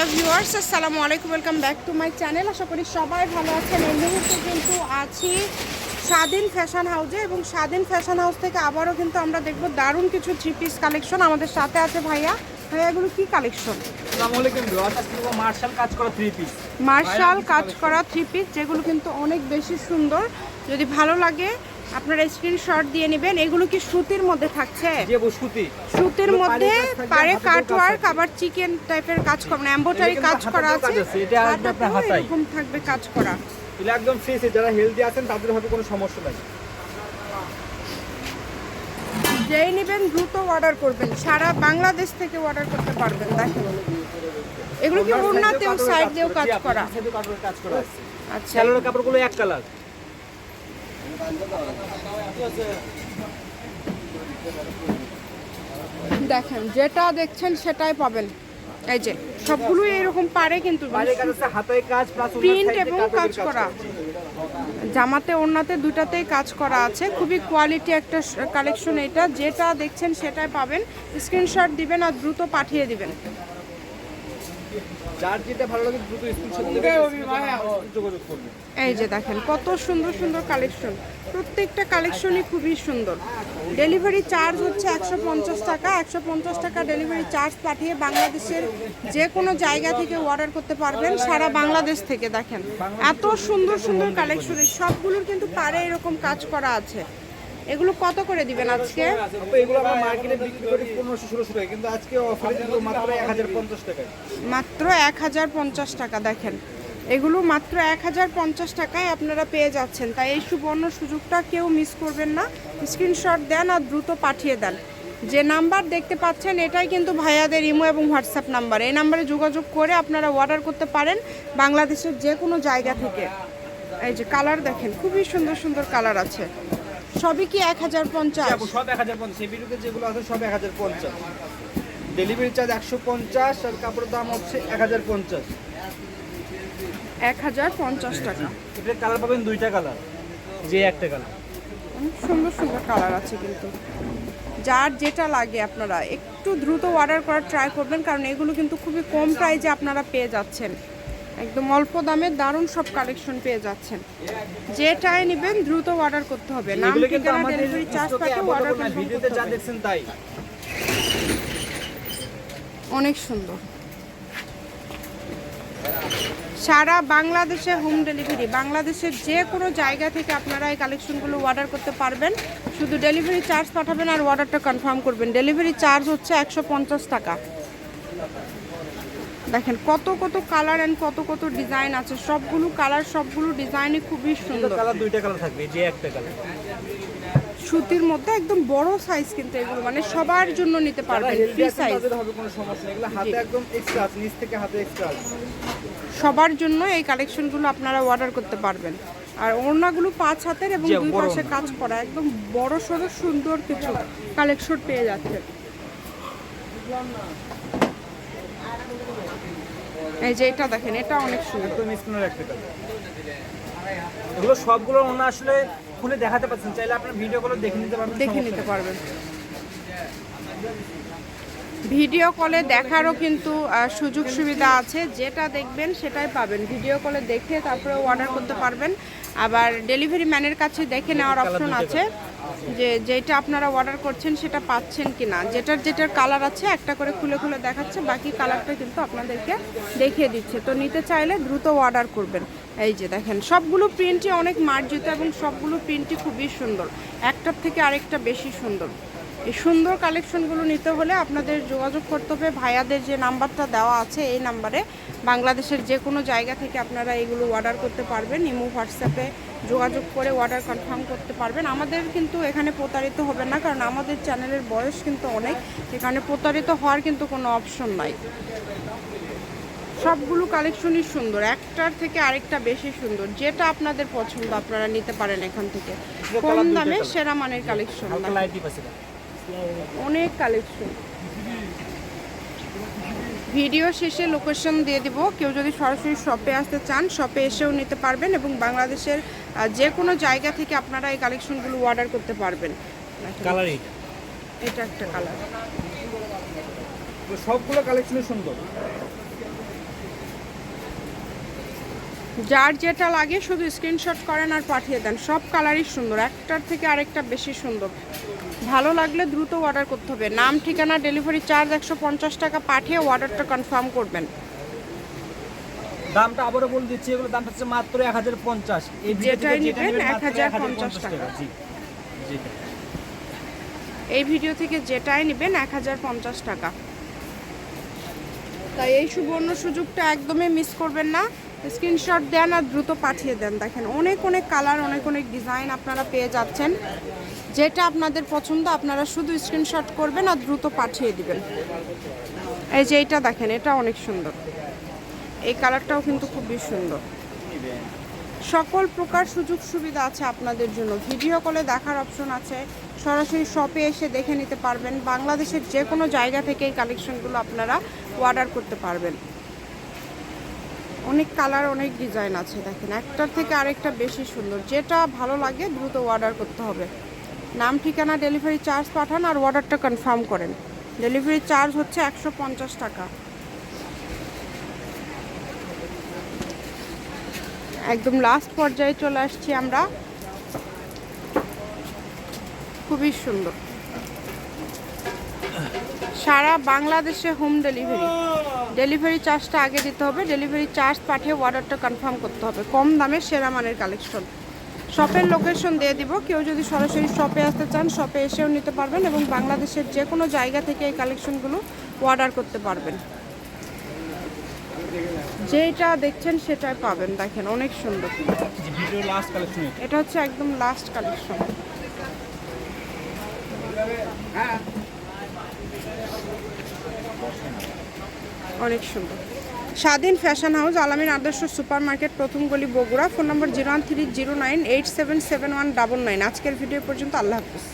Hello viewers আসসালামু আলাইকুম welcome back to my channel. আশা করি সবাই ভালো আছেন। এই মুহূর্তে কিন্তু আছি স্বাধীন ফ্যাশন হাউসে এবং স্বাধীন ফ্যাশন হাউস থেকে আবারও কিন্তু আমরা দেখব দারুণ কিছু থ্রি পিস কালেকশন আমাদের সাথে আছে ভাইয়া। ভাইয়া এগুলো কি কালেকশন মার্শাল কাজ করা থ্রি পিস মার্শাল কাজ করা থ্রি পিস যেগুলো কিন্তু অনেক বেশি সুন্দর। যদি ভালো লাগে আপনারা স্ক্রিনশট দিয়ে নেবেন। এগুলো কি সুতির মধ্যে থাকছে? সুতির মধ্যে পারে কাটওয়ার্ক আবার চিকেন টাইপের কাজ করা মানে এম্বোটারি কাজ করা আছে। এটা। এরকম থাকবে কাজ করা। এগুলো একদম ফ্রেশ যারা হেলদি আছেন তাদের হবে কোনো সমস্যা নাই। যেই নেবেন দ্রুত অর্ডার করবেন। সারা বাংলাদেশ থেকে অর্ডার করতে পারবেন দেখেন। এগুলো কি ওড়নাতেও সাইড দিয়েও কাজ করা? সাইডেও কাজ করা আছে। আচ্ছা। কাপড়গুলো এক কালার দেখেন যেটা দেখছেন সেটাই পাবেন। এই যে সবগুলো এরকম পারে কিন্তু প্রিন্ট এবং কাজ করা। জামাতে ওড়নাতে দুটাতেই কাজ করা আছে। খুবই কোয়ালিটি একটা কালেকশন এটা। যেটা দেখছেন সেটাই পাবেন। স্ক্রিনশট দিবেন আর দ্রুত পাঠিয়ে দিবেন। যার যেটা ভালো লাগে দ্রুত যোগাযোগ করবে। এই যে দেখেন কত সুন্দর সুন্দর কালেকশন প্রত্যেকটা কালেকশনই খুবই সুন্দর। ডেলিভারি চার্জ হচ্ছে একশো পঞ্চাশ টাকা। একশো পঞ্চাশ টাকা ডেলিভারি চার্জ পাঠিয়ে বাংলাদেশের যে কোনো জায়গা থেকে অর্ডার করতে পারবেন সারা বাংলাদেশ থেকে দেখেন। এত সুন্দর সুন্দর কালেকশন সবগুলোর কিন্তু পারে এরকম কাজ করা আছে। এগুলো কত করে দিবেন আজকে? এগুলো আমরা মার্কেটে বিক্রি করি পনেরোশো ষোলোশো টাকা কিন্তু আজকে অফারে দিব মাত্র এক হাজার পঞ্চাশ টাকায়। মাত্র এক হাজার পঞ্চাশ টাকা দেখেন। এগুলো মাত্র এক হাজার পঞ্চাশ টাকায় আপনারা পেয়ে যাচ্ছেন। তাই এই সুবর্ণ সুযোগটা কেউ মিস করবেন না। স্ক্রিনশট দেন আর দ্রুত পাঠিয়ে দেন। যে নাম্বার দেখতে পাচ্ছেন এটাই কিন্তু ভাইয়াদের ইমো এবং হোয়াটসঅ্যাপ নাম্বার। এই নাম্বারে যোগাযোগ করে আপনারা অর্ডার করতে পারেন বাংলাদেশের যে কোনো জায়গা থেকে। এই যে কালার দেখেন খুবই সুন্দর সুন্দর কালার আছে। সবই কি এক হাজার পঞ্চাশ? সব এক হাজার পঞ্চাশ। এই ভিডিওতে যেগুলো আছে সব এক হাজার পঞ্চাশ। ডেলিভারি চার্জ একশো পঞ্চাশ আর কাপড়ের দাম হচ্ছে এক হাজার পঞ্চাশ। এক হাজার পঞ্চাশ টাকা। এটার কালার পাবেন দুইটা কালার যে একটা কালার অনেক সুন্দর সুন্দর কালার আছে কিন্তু। যার যেটা লাগে আপনারা একটু দ্রুত অর্ডার করার ট্রাই করবেন কারণ এগুলো কিন্তু খুবই কম প্রাইজে আপনারা পেয়ে যাচ্ছেন। একদম অল্প দামে দারুণ সব কালেকশন পেয়ে যাচ্ছেন। যেটাই নেবেন দ্রুত অর্ডার করতে হবে। নাম ঠিকানা আমাদের ডেলিভারি চার্জ পাঠিয়ে অর্ডার ভিডিওতে যা দেখছেন তাই। অনেক সুন্দর। সারা বাংলাদেশে হোম ডেলিভারি বাংলাদেশের যে কোনো জায়গা থেকে আপনারা এই কালেকশনগুলো অর্ডার করতে পারবেন। শুধু ডেলিভারি চার্জ পাঠাবেন আর অর্ডারটা কনফার্ম করবেন। ডেলিভারি চার্জ হচ্ছে একশো পঞ্চাশ টাকা। দেখেন কত কত কালার অ্যান্ড কত কত ডিজাইন আছে। সবগুলো কালার সবগুলো ডিজাইনই খুবই সুন্দর। কালার দুইটা কালার থাকবে যে একটা কালার সুতির মধ্যে একদম বড় সাইজ কিন্তু এগুলো মানে সবার জন্য নিতে পারবেন ফ্রি সাইজ হবে কোনো সমস্যা এগুলো হাতে একদম এক্সট্রা আছে নিচ থেকে হাতে এক্সট্রা আছে। সবার জন্য এই কালেকশনগুলো আপনারা অর্ডার করতে পারবেন। আর ওড়নাগুলো পাঁচ হাতের এবং দুই পাশে কাজ করা একদম বড় সড়ো সুন্দর কিছু কালেকশন পেয়ে যাচ্ছে। এই যে এটা দেখেন এটা অনেক সুন্দর। একদম স্কিনের একটা কালার। এগুলো সবগুলো ওনা আসলে খুলে দেখাতে পাচ্ছেন চাইলে আপনার ভিডিও গুলো দেখে নিতে পারবেন দেখে নিতে পারবেন। ভিডিও কলে দেখারও কিন্তু সুযোগ সুবিধা আছে যেটা দেখবেন সেটাই পাবেন। ভিডিও কলে দেখে তারপরে অর্ডার করতে পারবেন। আবার ডেলিভারি ম্যানের কাছে দেখে নেওয়ার অপশন আছে। যে যেটা আপনারা অর্ডার করছেন সেটা পাচ্ছেন কি না যেটার যেটার কালার আছে, একটা করে খুলে খুলে দেখাচ্ছে, বাকি কালারটা কিন্তু আপনাদেরকে দেখিয়ে দিচ্ছে। তো নিতে চাইলে দ্রুত অর্ডার করবেন। এই যে দেখেন, সবগুলো প্রিন্টই অনেক মার্জিত এবং সবগুলো প্রিন্টই খুবই সুন্দর। একটার থেকে আরেকটা বেশি সুন্দর। এই সুন্দর কালেকশনগুলো নিতে হলে আপনাদের যোগাযোগ করতে হবে। ভাইয়াদের যে নাম্বারটা দেওয়া আছে, এই নাম্বারে বাংলাদেশের যে কোনো জায়গা থেকে আপনারা এগুলো অর্ডার করতে পারবেন। ইমো, হোয়াটসঅ্যাপে যোগাযোগ করে অর্ডার কনফার্ম করতে পারবেন। আমাদের কিন্তু এখানে প্রতারিত হবে না কারণ আমাদের চ্যানেলের বয়স কিন্তু অনেক। এখানে প্রতারিত হওয়ার কিন্তু কোনো অপশন নাই। সবগুলো কালেকশনই সুন্দর একটার থেকে আরেকটা বেশি সুন্দর। যেটা আপনাদের পছন্দ আপনারা নিতে পারেন এখান থেকে। কম দামে সেরা মানের কালেকশন অনেক কালেকশন ভিডিও শেষে লোকেশন দিয়ে দিব। কেউ যদি সরাসরি শপে আসতে চান শপে এসেও নিতে পারবেন এবং বাংলাদেশের যে কোনো জায়গা থেকে আপনারা এই কালেকশনগুলো অর্ডার করতে পারবেন। Colour eight? এটা একটা কালার সবগুলো কালেকশনই সুন্দর। যার যেটা লাগে শুধু স্ক্রিনশট করেন আর পাঠিয়ে দেন। সব কালারই সুন্দর। একটার থেকে আরেকটা বেশি সুন্দর। ভালো লাগলে দ্রুত অর্ডার করতে হবে। নাম ঠিকানা ডেলিভারি চার্জ একশো পঞ্চাশ টাকা পাঠিয়ে অর্ডারটা কনফার্ম করবেন। দামটা আবারও বলে দিচ্ছি এগুলো দামটা হচ্ছে মাত্র এক হাজার পঞ্চাশ। এই ভিডিও যেটাই নিবেন, নেবেন মাত্র 1050 টাকা। জি। এই ভিডিও থেকে যেটাই নেবেন এক হাজার পঞ্চাশ টাকা। তাই এই সুবর্ণ সুযোগটা একদমই মিস করবেন না। স্ক্রিনশট দেন আর দ্রুত পাঠিয়ে দেন। দেখেন অনেক অনেক কালার অনেক অনেক ডিজাইন আপনারা পেয়ে যাচ্ছেন। যেটা আপনাদের পছন্দ আপনারা শুধু স্ক্রিনশট করবেন আর দ্রুত পাঠিয়ে দিবেন। এই যে এইটা দেখেন এটা অনেক সুন্দর। এই কালারটাও কিন্তু খুবই সুন্দর। সকল প্রকার সুযোগ সুবিধা আছে আপনাদের জন্য। ভিডিও কলে দেখার অপশন আছে। সরাসরি শপে এসে দেখে নিতে পারবেন। বাংলাদেশের যে কোনো জায়গা থেকে এই কালেকশনগুলো আপনারা অর্ডার করতে পারবেন। অনেক কালার, অনেক ডিজাইন আছে দেখেন। একটার থেকে আরেকটা বেশি সুন্দর। যেটা ভালো লাগে দ্রুত অর্ডার করতে হবে। নাম, ঠিকানা, ডেলিভারি চার্জ পাঠান আর অর্ডারটা কনফার্ম করেন। ডেলিভারি চার্জ হচ্ছে একশো পঞ্চাশ টাকা। একদম লাস্ট পর্যায়ে চলে আসছি আমরা। খুবই সুন্দর। সারা বাংলাদেশে হোম ডেলিভারি ডেলিভারি চার্জটা আগে দিতে হবে। ডেলিভারি চার্জ পাঠিয়ে অর্ডারটা কনফার্ম করতে হবে। কম দামে সেরা মানের কালেকশন শপের লোকেশন দিয়ে দিব। কেউ যদি সরাসরি শপে আসতে চান শপে এসেও নিতে পারবেন এবং বাংলাদেশের যে কোনো জায়গা থেকে এই কালেকশনগুলো অর্ডার করতে পারবেন। যেটা দেখছেন সেটাই পাবেন দেখেন অনেক সুন্দর। এটা। হচ্ছে একদম লাস্ট কালেকশন অনেক সুন্দর। স্বাধীন ফ্যাশন হাউস আলামিন আদর্শ সুপার মার্কেট প্রথম গলি Bogura phone number zero one three zero nine eight seven seven one double nine. আজকের ভিডিও পর্যন্ত আল্লাহ হাফিজ।